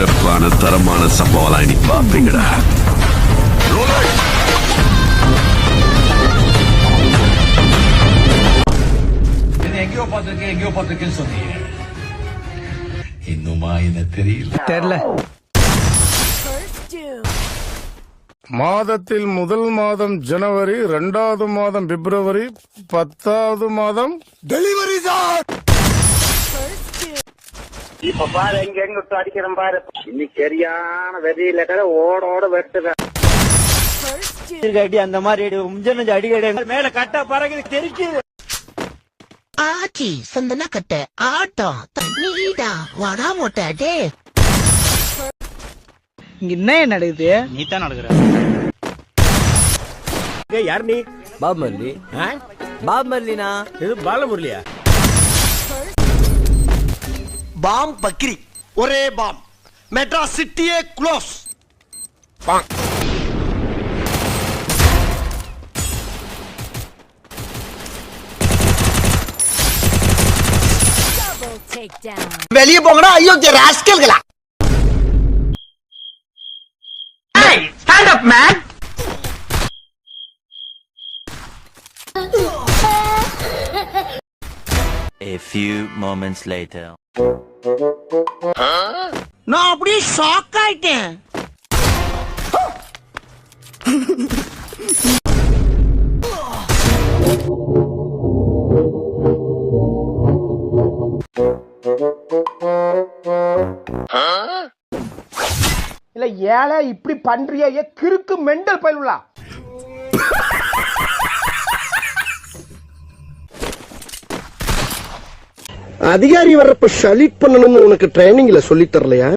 சிறப்பான தரமான சம்பவம் நீ பாப்பீங்கடா என்ன எங்கேயோ பார்த்திருக்கேன் எங்கேயோ பார்த்திருக்கேன்னு சொன்னீங்க. இன்னுமா என்ன தெரியல. தெரியல. மாதத்தில் முதல் மாதம் ஜனவரி இரண்டாவது மாதம் பிப்ரவரி பத்தாவது மாதம் டெலிவரி தான் இப்ப பாரு எங்க எங்க விட்டு அடிக்கிறேன் பாரு. இன்னைக்கு சரியான வெறியில ஓட ஓட வெட்டுவேன் அடி அந்த மாதிரி அடி முஞ்சனஞ்சு அடி அடி மேல கட்ட பறகுது தெரிக்குது ஆச்சி சந்தன கட்ட ஆட்டம் நீடா வடா மொட்டை டே. இங்க என்ன நடக்குது? நீ தான் நடக்குற யார் நீ? பாப் மல்லி. பாப் மல்லினா? இது பாலமுரளியா? பாம் பக்ரி ஒரே பாம் மெட்ராஸ் சிட்டியே க்ளோஸ் வெளியே போங்கடா ஐயோ ராஸ்கல்களா A few moments later. நான் அப்படியே ஷாக் ஆயிட்டேன் இல்ல ஏழை இப்படி பண்றிய ஏ கிறுக்கு மெண்டல் பயிலுலா அதிகாரி வர்றப்ப ஷலிட் பண்ணணும்னு உனக்கு ட்ரைனிங்ல சொல்லி தரலையா?